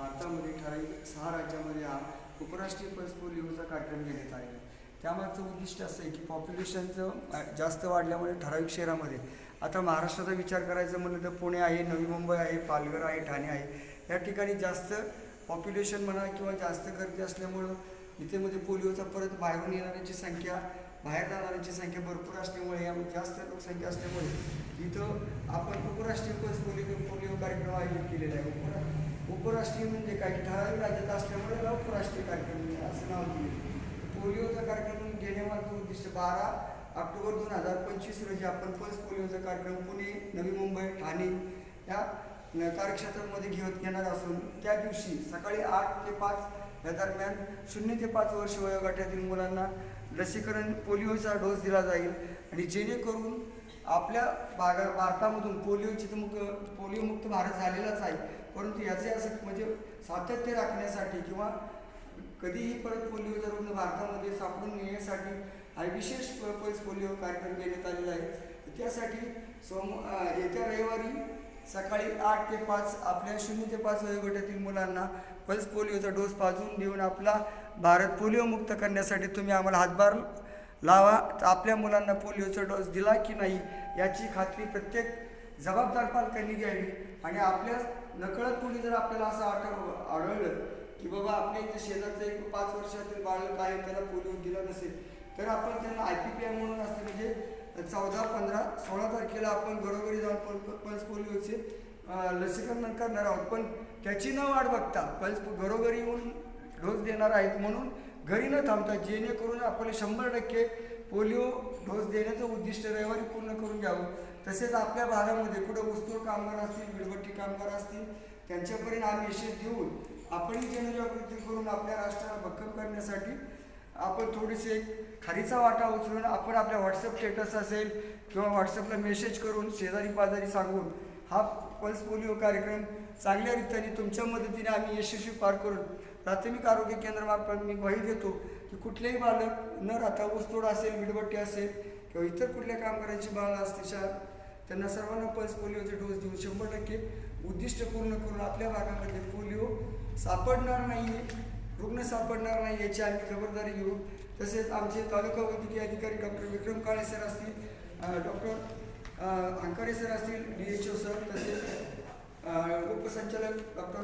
भारतामध्ये ठराविक सहा राज्यामध्ये हा उपराष्ट्रीय पल्स पोलिओचा कार्यक्रम घेण्यात आलेला आहे. त्यामागचं उद्दिष्ट असं आहे की पॉप्युलेशनचं जास्त वाढल्यामुळे ठराविक शहरामध्ये आता महाराष्ट्राचा विचार करायचं म्हणलं तर पुणे आहे नवी मुंबई आहे पालघर आहे ठाणे आहे. या ठिकाणी जास्त पॉप्युलेशन म्हणा किंवा जास्त गर्दी असल्यामुळं इथेमध्ये पोलिओचा परत बाहेरून येणाऱ्यांची संख्या बाहेर जाणाऱ्यांची संख्या भरपूर असल्यामुळे यामध्ये जास्त लोकसंख्या असल्यामुळे इथं आपण उपराष्ट्रीय पल्स पोलिओ पोलिओ कार्यक्रम आयोजित केलेला आहे. उपरा उपराष्ट्रीय म्हणजे काय ठराविक राज्यात असल्यामुळे याला उपराष्ट्रीय कार्यक्रम असं नाव दिले पोलिओचा कार्यक्रम घेण्यामागचं उद्दिष्ट बारा ऑक्टोबर दोन हजार पंचवीस रोजी आपण पल्स पोलिओचा कार्यक्रम पुणे नवी मुंबई ठाणे या न- कार्यक्षेत्रामध्ये घेत घेणार असून त्या दिवशी सकाळी आठ ते पाच या दरम्यान शून्य ते पाच वर्ष वयोगटातील मुलांना लसीकरण पोलिओचा डोस दिला जाईल आणि जेणेकरून आपल्या भागा भारतामधून पोलिओची तर पोलिओमुक्त भारत झालेलाच आहे. परंतु याचे असं म्हणजे सातत्य राखण्यासाठी किंवा कधीही परत पोलिओचा रुग्ण भारतामध्ये सापडून येण्यासाठी हा विशेष प- पल्स पोलिओ कार्यक्रम घेण्यात आलेला आहे. त्यासाठी सोम येत्या रविवारी सकाळी आठ ते पाच आपल्या शून्य ते पाच वयोगटातील मुलांना पल्स पोलिओचा डोस पाजून देऊन आपला भारत पोलिओ मुक्त करण्यासाठी तुम्ही आम्हाला हातभार लावा. तर आपल्या मुलांना पोलिओचा डोस दिला की नाही याची खात्री प्रत्येक जबाबदार पालकांनी घ्यावी आणि आपल्या नकळत कोणी जर आपल्याला असं आठ आढळलं की बाबा आपल्या इथे शेजारचं एक पाच वर्षातील बाळ आहे त्याला पोलिओ दिला नसेल तर आपण त्यांना आय पी पी आय म्हणून असते म्हणजे चौदा पंधरा सोळा तारखेला आपण घरोघरी जाऊन पल पल्स पोलिओचे लसीकरण करणार आहोत. पण त्याची न वाट बघता पल्स घरोघरी येऊन डोस देणार आहेत म्हणून घरी न थांबता जेणेकरून आपले शंभर टक्के पोलिओ डोस देण्याचं उद्दिष्ट रविवारी पूर्ण करून घ्यावं. तसेच आपल्या भागामध्ये कुठं ऊसतोड कामगार असतील विडवट्टी कामगार असतील त्यांच्यापर्यंत हा मेसेज देऊन आपणही जनजागृती करून आपल्या राष्ट्राला भक्कम करण्यासाठी आपण थोडीशी एक खारीचा वाटा उचलून आपण आपल्या व्हॉट्सअप स्टेटस असेल किंवा व्हॉट्सअपला मेसेज करून शेजारी पाजारी सांगून हा पल्स पोलिओ कार्यक्रम चांगल्या रीतीने तुमच्या मदतीने आम्ही यशस्वी पार करून प्राथमिक आरोग्य केंद्रामार्फत मी ग्वाही देतो की कुठलेही बालक न राहता ऊसतोड असेल विडबट्टी असेल किंवा इतर कुठल्या कामगारांची बाळ असतील त्यांना सर्वांना पल्स पोलिओचे डोस देऊन शंभर टक्के उद्दिष्ट पूर्ण करून आपल्या भागामध्ये पोलिओ सापडणार नाही रुग्ण सापडणार नाही याची आम्ही खबरदारी घेऊ. तसेच आमचे तालुका वैद्यकीय अधिकारी डॉक्टर विक्रम काळे सर असतील डॉक्टर अंकारे सर असतील डी एच ओ सर तसेच उपसंचालक डॉक्टर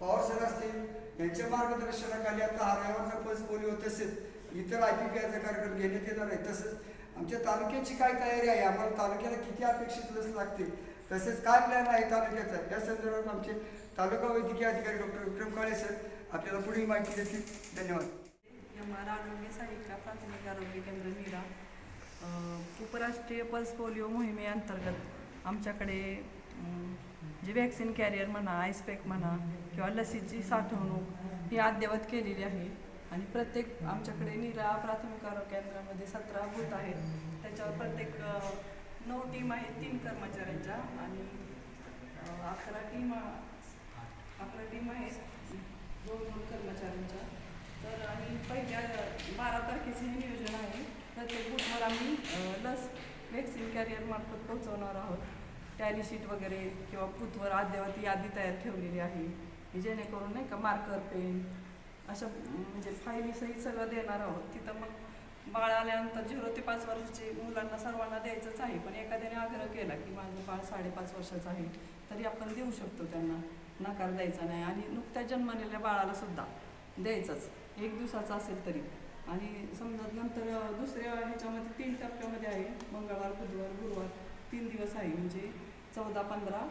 पवार सर असतील यांच्या मार्गदर्शनाखाली आता आरावरचा पल्स पोलिओ तसेच इतर आय पी पी आयचा कार्यक्रम घेण्यात येणार आहे तसंच आमच्या तालुक्याची काय तयारी आहे? आम्हाला तालुक्याला किती अपेक्षित लस लागतील तसेच काय प्लॅन आहे तालुक्याचा? या संदर्भात आमचे तालुका वैद्यकीय अधिकारी डॉक्टर विक्रम काळे सर आपल्याला पुढील माहिती देतील. धन्यवाद. आरोग्य सहाय्यिका प्राथमिक आरोग्य केंद्र नीरा उपराष्ट्रीय पल्स पोलिओ मोहिमेअंतर्गत आमच्याकडे जी वॅक्सिन कॅरियर म्हणा आयसपॅक म्हणा किंवा लसीची साठवणूक ही अद्ययावत केलेली आहे. आणि प्रत्येक आमच्याकडे निरा प्राथमिक आरोग्य केंद्रामध्ये सतरा बूथ आहेत. त्याच्यावर प्रत्येक नऊ टीम आहेत तीन कर्मचाऱ्यांच्या आणि अकरा टीम अकरा टीम आहेत दोन दोन कर्मचाऱ्यांच्या. तर आणि पहिल्या बारा तारखेचं हे नियोजन आहे. प्रत्येक बूथवर आम्ही लस वॅक्सिन कॅरियरमार्फत पोहोचवणार आहोत. टॅली शीट वगैरे किंवा पुतवर अद्ययावत यादी तयार ठेवलेली आहे की जेणेकरून नाही का मार्कर पेन अशा म्हणजे फायलीसहित सगळं देणार आहोत. तिथं मग बाळ आल्यानंतर झिरो ते पाच वर्षाचे मुलांना सर्वांना द्यायचंच आहे पण एखाद्याने आग्रह केला की माझं बाळ साडेपाच वर्षाचं आहे तरी आपण देऊ शकतो त्यांना. नकार द्यायचा नाही आणि नुकत्याच जन्मलेल्या बाळाला सुद्धा द्यायचंच. एक दिवसाचा असेल तरी. आणि समजा नंतर दुसऱ्या ह्याच्यामध्ये तीन टप्प्यामध्ये आहे मंगळवार बुधवार गुरुवार तीन दिवस आहे. म्हणजे चौदा पंधरा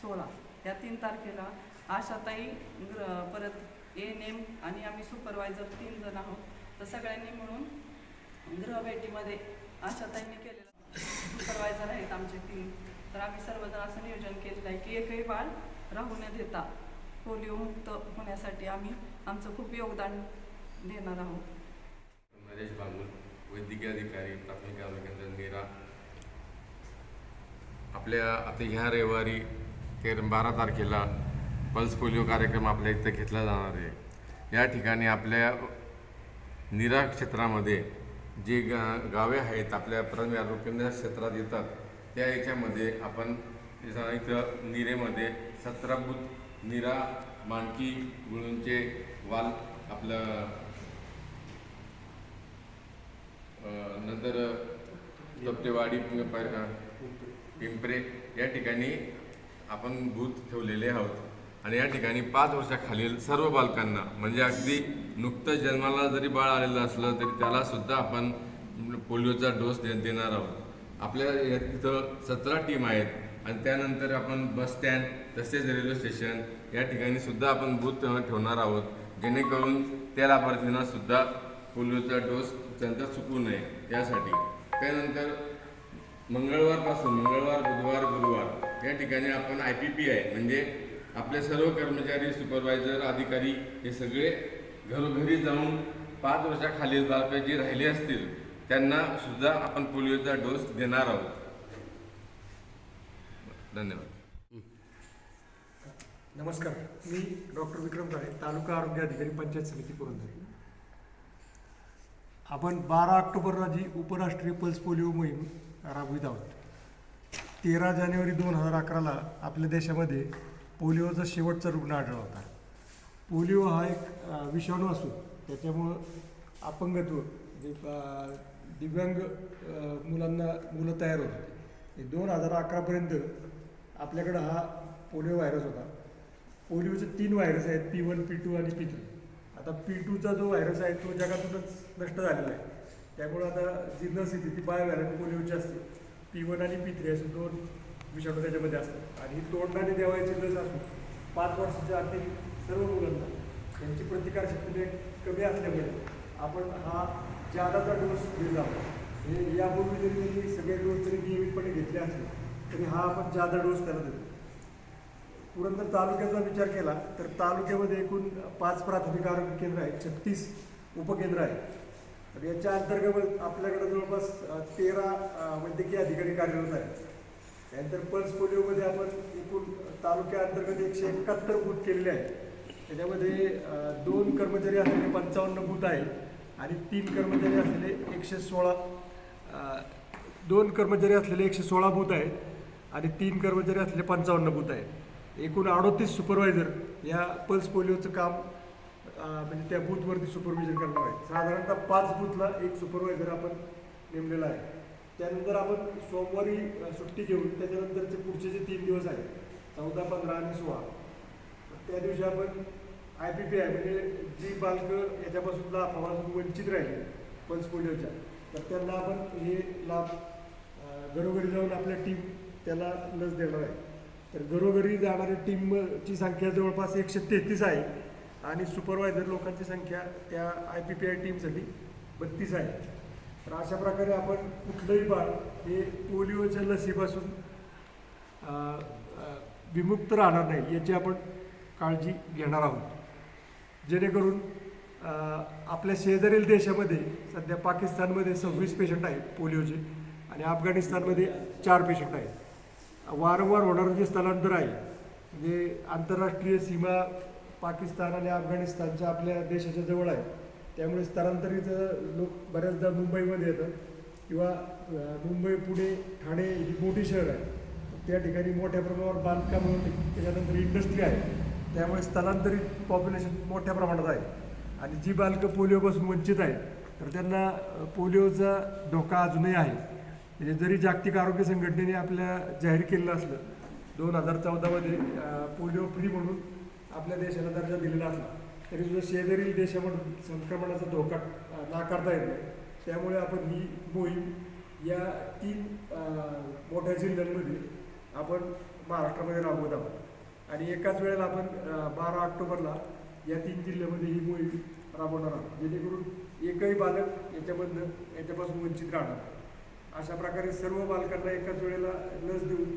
सोळा. या तीन तारखेला आशाताई ग्र परत एन एम आणि आम्ही सुपरवायझर तीन जण आहोत. तर सगळ्यांनी मिळून गृहभेटीमध्ये आशाताईंनी केलेलं सुपरवायझर आहेत आमचे तीन. तर आम्ही सर्वजण असं नियोजन केलेलं आहे की एकही बाळ राहू न देता पोलिओमुक्त होण्यासाठी आम्ही आमचं खूप योगदान देणार आहोत. नरेश बांगुल वैद्यकीय अधिकारी प्राथमिक आरोग्य केंद्र नीरा. आपल्या आता ह्या रविवारी तेर बारा तारखेला पल्स पोलिओ कार्यक्रम आपल्या इथं घेतला जाणार आहे. या ठिकाणी आपल्या निरा क्षेत्रामध्ये जे गा गावे आहेत आपल्या प्राथमिक आरोग्य केंद्र क्षेत्रात येतात त्या याच्यामध्ये आपण इथं निरेमध्ये सतरा निरा मानकी गुळूंचे वाल आपलं नंतर तप्तेवाडी पिंपरे या ठिकाणी आपण बूथ ठेवलेले आहोत. आणि या ठिकाणी पाच वर्षाखालील सर्व बालकांना म्हणजे अगदी नुकतं जन्माला जरी बाळ आलेलं असलं तरी त्यालासुद्धा आपण पोलिओचा डोस दे देणार आहोत. आपल्या तिथं सतरा टीम आहेत आणि त्यानंतर आपण बस स्टँड तसेच रेल्वे स्टेशन या ठिकाणी सुद्धा आपण बूथ ठेवणार आहोत. जेणेकरून त्या लाभार्थींना सुद्धा पोलिओचा डोस त्यांचा चुकू नये यासाठी. त्यानंतर मंगळवारपासून मंगळवार बुधवार गुरुवार या ठिकाणी आपण आय पी पी आय म्हणजे आपले सर्व कर्मचारी सुपरवायझर अधिकारी हे सगळे घरोघरी जाऊन पाच वर्षाखालील बालकं जी राहिले असतील त्यांना सुद्धा आपण पोलिओचा डोस देणार आहोत. धन्यवाद. नमस्कार. मी डॉक्टर विक्रम काळे तालुका आरोग्य अधिकारी पंचायत समिती पुरंदर. आपण बारा ऑक्टोबर रोजी उपराष्ट्रीय पल्स पोलिओ मोहीम राबवित आहोत तेरा जानेवारी दोन हजार अकराला आपल्या देशामध्ये पोलिओचा शेवटचा रुग्ण आढळला होता. पोलिओ हा एक विषाणू असून त्याच्यामुळं अपंगत्व जे दिव्यांग मुलांना मुलं तयार होतात दोन हजार अकरापर्यंत आपल्याकडं हा पोलिओ व्हायरस होता. पोलिओचे तीन व्हायरस आहेत पी वन पी टू आणि पी थ्री. आता पी टूचा जो व्हायरस आहे तो जगातूनच नष्ट झालेला आहे. त्यामुळे आता जी लस येते ती बाय व्हॅरंट पोलिओची असते. पी वन आणि पी थ्री असे दोन विषाणू त्याच्यामध्ये असतात. आणि ही तोंडाने देवायची लस असून पाच वर्षाच्या आतील सर्व मुलांना त्यांची प्रतिकारशक्ती कमी असल्यामुळे आपण हा जादाचा डोस दिला हे यापूर्वी जरी सगळे डोस जरी नियमितपणे घेतले असले तरी हा आपण जादा डोस त्याला देतो. पुरंदर तालुक्याचा विचार केला तर तालुक्यामध्ये एकूण पाच प्राथमिक आरोग्य केंद्र आहेत छत्तीस उपकेंद्र आहेत. तर याच्या अंतर्गत आपल्याकडे जवळपास तेरा वैद्यकीय अधिकारी कार्यरत आहेत. त्यानंतर पल्स पोलिओमध्ये आपण एकूण तालुक्याअंतर्गत एकशे एकाहत्तर बूथ केलेले आहेत. त्याच्यामध्ये दोन कर्मचारी असलेले पंचावन्न बूथ आहेत आणि तीन कर्मचारी असलेले एकशे सोळा दोन कर्मचारी असलेले एकशे सोळा बूथ आहेत आणि तीन कर्मचारी असलेले पंचावन्न बूथ आहेत. एकूण अडोतीस सुपरवायझर या पल्स पोलिओचं काम म्हणजे त्या बूथवरती सुपरविजन करणार आहे साधारणतः पाच बूथला एक सुपरवायझर आपण नेमलेला आहे. त्यानंतर आपण सोमवारी सुट्टी घेऊन त्याच्यानंतरचे पुढचे जे तीन दिवस आहेत चौदा पंधरा आणि सोळा त्या दिवशी आपण आय पी पी आय म्हणजे जी बालकं याच्यापासून लाभापासून वंचित राहिले पल्स पोलिओच्या तर त्यांना आपण हे लाभ घरोघरी जाऊन आपल्या टीम त्याला लस देणार आहे. तर घरोघरी जाणाऱ्या टीमची संख्या जवळपास एकशे तेहतीस आहे आणि सुपरवायझर लोकांची संख्या त्या आय पी पी आय टीमसाठी बत्तीस आहे. तर अशा प्रकारे आपण कुठलंही बाळ हे पोलिओच्या लसीपासून विमुक्त राहणार नाही याची आपण काळजी घेणार आहोत. जेणेकरून आपल्या शेजारील देशामध्ये सध्या पाकिस्तानमध्ये सव्वीस पेशंट आहेत पोलिओचे आणि अफगाणिस्तानमध्ये चार पेशंट आहेत. वारंवार होणारं जे स्थलांतर आहे. म्हणजे आंतरराष्ट्रीय सीमा पाकिस्तान आणि अफगाणिस्तानच्या आपल्या देशाच्या जवळ आहे. त्यामुळे स्थलांतरित लोक बऱ्याचदा मुंबईमध्ये येतात. किंवा मुंबई पुणे ठाणे ही मोठी शहर आहे. त्या ठिकाणी मोठ्या प्रमाणावर बांधकाम होते. त्याच्यानंतर इंडस्ट्री आहे. त्यामुळे स्थलांतरित पॉप्युलेशन मोठ्या प्रमाणात आहे. आणि जी बालकं पोलिओपासून वंचित आहेत तर त्यांना पोलिओचा धोका अजूनही आहे. म्हणजे जरी जागतिक आरोग्य संघटनेने आपल्या जाहीर केलेलं असलं दोन हजार चौदामध्ये पोलिओ फ्री म्हणून आपल्या देशाला दर्जा दिलेला असला तरी सुद्धा शेजारील देशामधून संक्रमणाचा धोका नाकारता येत नाही. त्यामुळे आपण ही मोहीम या तीन मोठ्या जिल्ह्यांमध्ये आपण महाराष्ट्रामध्ये राबवत आहोत. आणि एकाच वेळेला आपण बारा ऑक्टोबरला या तीन जिल्ह्यामध्ये ही मोहीम राबवणार आहोत. जेणेकरून एकही बालक याच्यामधनं याच्यापासून वंचित राहणार नाही. अशा प्रकारे सर्व बालकांना एकाच वेळेला लस देऊन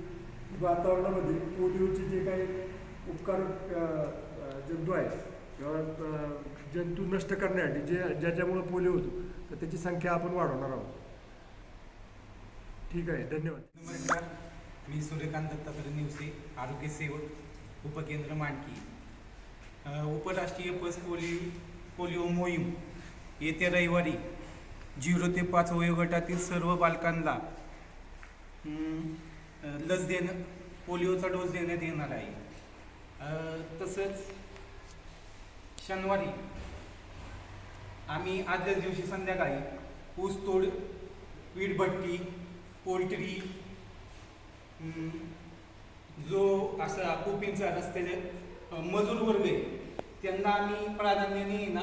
वातावरणामध्ये पोलिओचे जे काही उपकार जंतू आहेत किंवा जंतू नष्ट करण्यासाठी जे ज्याच्यामुळं पोलिओ होतो तर त्याची संख्या आपण वाढवणार आहोत. ठीक आहे धन्यवाद. नमस्कार मी सूर्यकांत दत्तात्रय निवसे आरोग्य सेवक उपकेंद्र मांडकी उपराष्ट्रीय पस पोलिओ पोलिओ मोहीम येत्या रविवारी झिरो ते पाच वयोगटातील सर्व बालकांना लस देणं पोलिओचा डोस देण्यात येणार आहे. तसंच शनिवारी आम्ही आदल्याच दिवशी संध्याकाळी ऊसतोड वीटभट्टी पोल्ट्री जो असा कोपींचा रस्त्याचे मजूर वर्ग आहे त्यांना आम्ही प्राधान्याने ना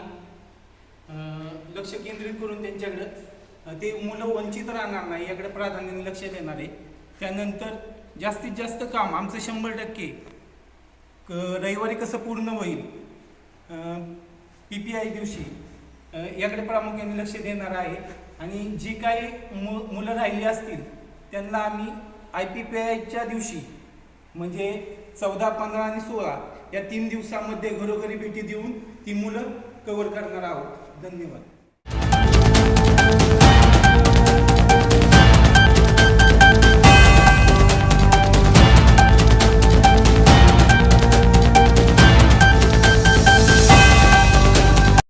लक्ष केंद्रित करून त्यांच्याकडं ते मुलं वंचित राहणार नाही याकडे प्राधान्याने लक्ष देणार आहे. त्यानंतर जास्तीत जास्त काम आमचं शंभर टक्के क- रविवारी कसं पूर्ण होईल पी पी आय दिवशी याकडे प्रामुख्याने लक्ष देणार आहे. आणि जी काही मु मुलं राहिली असतील त्यांना आम्ही आय पी पी आयच्या दिवशी म्हणजे चौदा पंधरा आणि सोळा या तीन दिवसामध्ये घरोघरी भेटी देऊन ती मुलं कव्हर करणार आहोत. धन्यवाद.